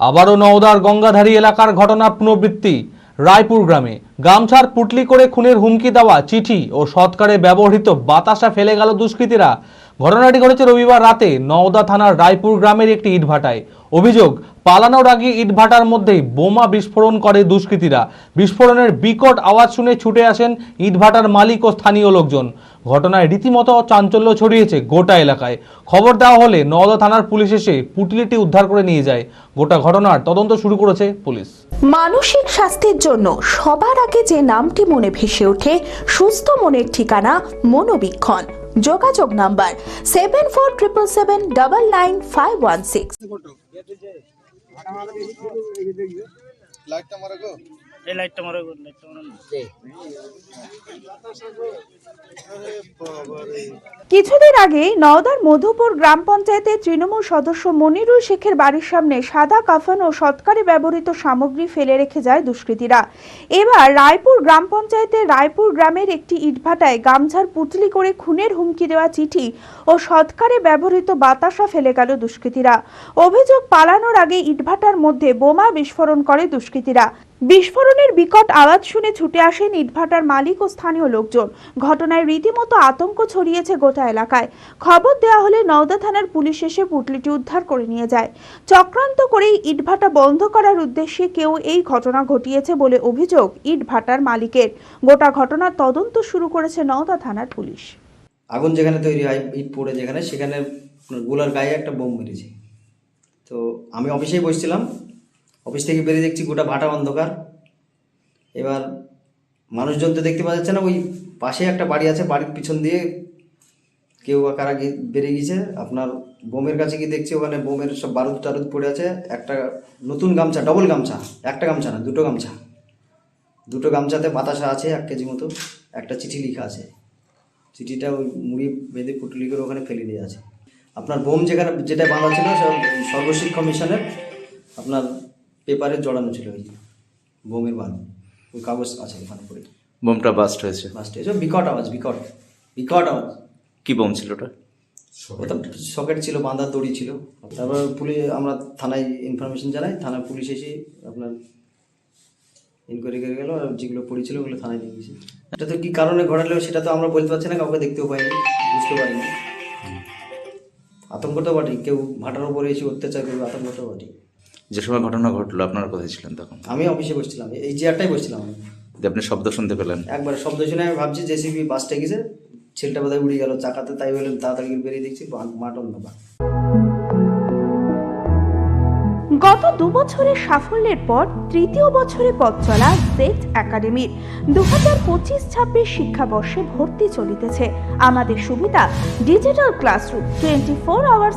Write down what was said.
আবারও নওদার গঙ্গাধারী এলাকার ঘটনা পুনরাবৃত্তি। রায়পুর গ্রামে গামছার পুটলি করে খুনের হুমকি দেওয়া চিঠি ও সৎকারে ব্যবহৃত বাতাসা ফেলে গেল দুষ্কৃতীরা। ঘটনাটি ঘটেছে রবিবার রাতে নওদা থানার রায়পুর গ্রামের একটি ইটভাটায়। অভিযোগ, পালানোর আগে ইটভাটার মধ্যেই বোমা বিস্ফোরণ করে দুষ্কৃতীরা। বিস্ফোরণের বিকট আওয়াজ শুনে ছুটে আসেন ইটভাটার মালিক ও স্থানীয় লোকজন। ঘটনায় রীতিমতো চাঞ্চল্য ছড়িয়েছে গোটা এলাকায়। খবর দেওয়া হলে নওদা থানার পুলিশ এসে পুটলিটি উদ্ধার করে নিয়ে যায়। গোটা ঘটনার তদন্ত শুরু করেছে পুলিশ। মানসিক স্বাস্থ্যের জন্য সবার আগে যে নামটি মনে ভেসে ওঠে সুস্থ মনের ঠিকানা মনোবীক্ষণ। যোগাযোগ number seven four triple seven double nine five one six. লাইটটা মারা গো। এই লাইটটা মারো গো, লাইটটা মারো। কিছুদিন আগে নওদার মধুপুর গ্রাম পঞ্চায়েতের তৃণমূল সদস্য মনিরুল শেখের বাড়ির সামনে সাদা কাফন ও সৎকারে ব্যবহৃত সামগ্রী ফেলে রেখে যায় দুষ্কৃতীরা। এবার রায়পুর গ্রাম পঞ্চায়েতের রায়পুর গ্রামের একটি ইটভাটায় গামছার পুটলি করে খুনের হুমকি দেওয়া চিঠি ও সৎকারে ব্যবহৃত বাতাসা ফেলে গেল দুষ্কৃতীরা। অভিযোগ পালানোর আগে ইটভাটার মধ্যে বোমা বিস্ফোরণ করে দুষ্কৃতীরা। বিস্ফোরণের বিকট আওয়াজ শুনে ছুটে আসেন ইটভাটার মালিক ও স্থানীয় লোকজন। ঘটনায় রীতিমতো আতঙ্ক ছড়িয়েছে গোটা এলাকায়। খবর দেওয়া হলে নওদা থানার পুলিশ এসে পুটলিটি উদ্ধার করে নিয়ে যায়। চক্রান্ত করেই ইটভাটা বন্ধ করার উদ্দেশ্যে কেউ এই ঘটনা ঘটিয়েছে বলে অভিযোগ ইটভাটার মালিকের। গোটা ঘটনার তদন্ত শুরু করেছে নওদা থানার পুলিশ। আগুন যেখানে তৈরি হয়, ইট পড়ে যেখানে, সেখানে গোলার গায়ে একটা বোম মেরেছে তো আমি অফিসেই বসছিলাম অফিস থেকে বেরিয়ে দেখছি গোটা ভাটা অন্ধকার। এবার মানুষজন তো দেখতে পাওয়া যাচ্ছে না, ওই পাশে একটা বাড়ি আছে, বাড়ির পিছন দিয়ে কেউ বা কারা বেরিয়ে গেছে আপনার বোমের কাছে গিয়ে দেখছি ওখানে বোমের সব বারুদ টারুদ পড়ে আছে। একটা নতুন গামছা ডবল গামছা, একটা গামছা না, দুটো গামছা। দুটো গামছাতে বাতাসা আছে এক কেজি মতো, একটা চিঠি লেখা আছে। চিঠিটা ওই মুড়ি বেঁধে পুটলি করে ওখানে ফেলে দিয়ে আছে। আপনার বোম যেখানে, যেটা বাঁধা ছিল সর্বশিক্ষা মিশনের, আপনার পেপারে জড়ানো ছিল ওই বোমের বাঁধ ওই কাগজ আছে ওখানে পড়ে। বোমটা বাস্ট হয়েছে। লাস্টে এসব বিকট আওয়াজ বিকট বিকট আওয়াজ। কি বোম ছিল ওটা? ওটা সকেট ছিল বাঁধা দড়ি ছিল। তারপর পুলিশ আমরা থানায় ইনফরমেশন জানাই থানায় পুলিশ এসে আপনার ইনকোয়ারি করে গেল আর যেগুলো পড়েছিল ওগুলো থানায় নিয়ে গেছে। এটা তো কী কারণে ঘটালো সেটা তো আমরা বলতে পারছি না কাউকে দেখতেও পাইনি বুঝতে পারিনি। আতঙ্ক তো বটেই কেউ ভাটার উপরে এসে অত্যাচার করবে আতঙ্ক তো বটেই। যে সময় ঘটনা ঘটলো আপনারা কোথায় ছিলেন তখন? আমি অফিসে বসছিলাম এই চেয়ারটাই বসছিলাম আমি। যে আপনি শব্দ শুনতে পেলেন। একবার শব্দ শুনে আমি ভাবছি জেসিবি বাসটা গেছে ছেলেটা বোধহয় উড়ে গেল চাকাতে তাই বললাম তাড়াতাড়ি করে বেরিয়ে দেখছি মা- মাঠ অন্ধকার। গত দু বছরের সাফল্যের পর তৃতীয় বছরে পথ চলা জেট একাডেমির দু হাজার পঁচিশ ছাব্বিশ শিক্ষাবর্ষে ভর্তি চলিতেছে। আমাদের সুবিধা digital classroom twenty four hours